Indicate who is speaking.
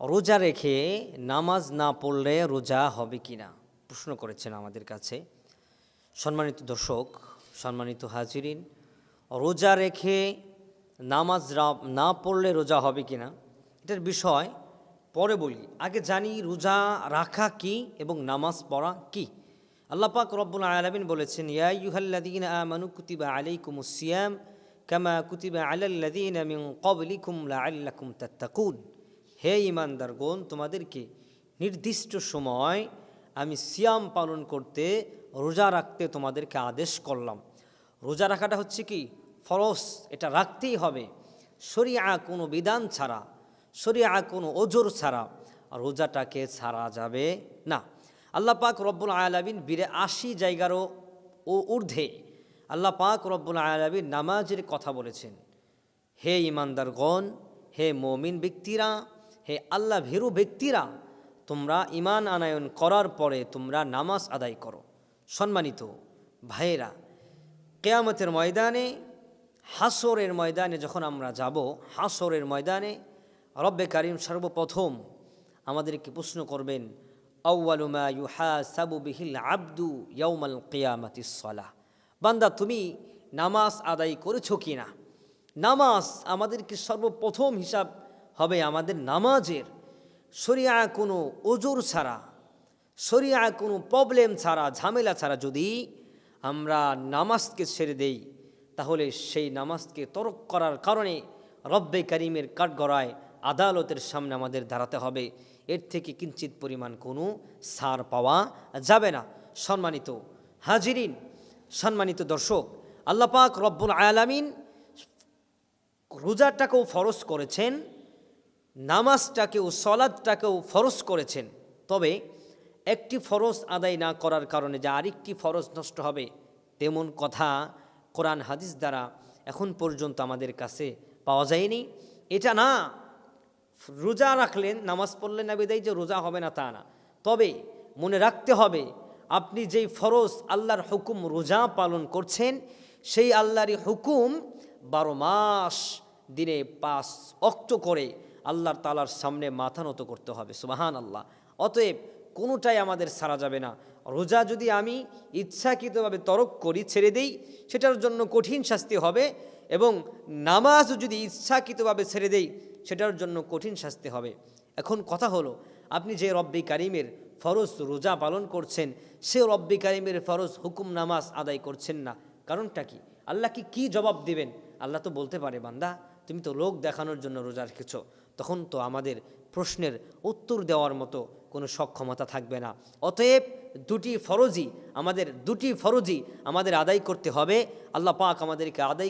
Speaker 1: রোজা রেখে নামাজ না পড়লে রোজা হবে কি না প্রশ্ন করেছেন আমাদের কাছে। সম্মানিত দর্শক, সম্মানিত হাজিরিন, রোজা রেখে নামাজ না পড়লে রোজা হবে কি না এটার বিষয় পরে বলি। আগে জানি রোজা রাখা কি এবং নামাজ পড়া কি? আল্লাহ পাক রব্বুল আলামিন বলেছেন, ইয়া ইউহাল্লাযীনা আমানু কুতিবা আলাইকুমুস সিয়াম কামা কুতিবা আলাল্লাযীনা মিন ক্বাবলিকুম লাআল্লাকুম তাত্তাকুন। হে ইমানদারগণ, তোমাদেরকে নির্দিষ্ট সময় আমি সিয়াম পালন করতে রোজা রাখতে তোমাদেরকে আদেশ করলাম। রোজা রাখাটা হচ্ছে কি? ফরস এটা রাখতেই হবে। শরিয়া কোনো বিধান ছাড়া, শরিয়া কোনো ওজোর ছাড়া রোজাটাকে ছাড়া যাবে না। আল্লাহ পাক রব্বুল আয়ালাবিন বীরে আশি জায়গারও ও ঊর্ধ্বে আল্লাহ পাক রব্বুল আয়ালাবিন নামাজের কথা বলেছেন। হে ইমানদারগণ, হে মমিন ব্যক্তিরা হে আল্লাহ ভীরু ব্যক্তিরা, তোমরা ইমান আনায়ন করার পরে তোমরা নামাজ আদায় করো। সম্মানিত ভাইয়েরা, কেয়ামতের ময়দানে, হাসরের ময়দানে যখন আমরা যাব, হাসরের ময়দানে রব্বে কারিম সর্বপ্রথম আমাদেরকে প্রশ্ন করবেন আউ্বালুমা ইউহা সাবু আব্দু ইয়ৌমাল কেয়ামতি সলাহ। বান্দা, তুমি নামাজ আদায় করেছ কি না নামাজ আমাদেরকে সর্বপ্রথম হিসাব হবে আমাদের নামাজের। শরিয়া কোনো ওজোর ছাড়া, শরিয়া কোনো প্রবলেম ছাড়া, ঝামেলা ছাড়া যদি আমরা নামাজকে ছেড়ে দেই, তাহলে সেই নামাজকে তরক করার কারণে রব্বে করিমের কাঠগড়ায় আদালতের সামনে আমাদের দাঁড়াতে হবে। এর থেকে কিঞ্চিত পরিমাণ কোনো সার পাওয়া যাবে না। সম্মানিত হাজিরিন, সম্মানিত দর্শক আল্লাপাক রব্বুল আয়ালামিন রোজাটাকেও ফরজ করেছেন। নামাজটাকেও, সলাদটাকেও ফরজ করেছেন। তবে একটি ফরজ আদায় না করার কারণে যে আরেকটি ফরজ নষ্ট হবে, তেমন কথা কোরআন হাদিস দ্বারা এখন পর্যন্ত আমাদের কাছে পাওয়া যায়নি। এটা না, রোজা রাখলেন, নামাজ পড়লেন না বিদায়, যে রোজা হবে না তা না। তবে মনে রাখতে হবে, আপনি যেই ফরজ আল্লাহর হুকুম রোজা পালন করছেন, সেই আল্লাহরই হুকুম বারো মাস দিনে পাঁচ অক্ট করে আল্লাহর তালার সামনে মাথা নত করতে হবে সুবাহান আল্লাহ অতএব কোনোটাই আমাদের সারা যাবে না। রোজা যদি আমি ইচ্ছাকৃতভাবে তরক করি, ছেড়ে দেই, সেটার জন্য কঠিন শাস্তি হবে এবং নামাজ যদি ইচ্ছাকৃতভাবে ছেড়ে দেই, সেটার জন্য কঠিন শাস্তি হবে। এখন কথা হলো, আপনি যে রব্বি কারিমের ফরজ রোজা পালন করছেন, সে রব্বি কারিমের ফরজ হুকুম নামাজ আদায় করছেন না। কারণটা কি? আল্লাহ কি কী জবাব দিবেন? আল্লাহ তো বলতে পারে, বান্দা, তুমি তো লোক দেখানোর জন্য রোজা রেখেছ। তখন তো আমাদের প্রশ্নের উত্তর দেওয়ার মতো কোনো সক্ষমতা থাকবে না। অতএব দুটি ফরজই, আমাদের দুটি ফরজই আমাদের আদায় করতে হবে। আল্লাহ পাক আমাদেরকে আদায়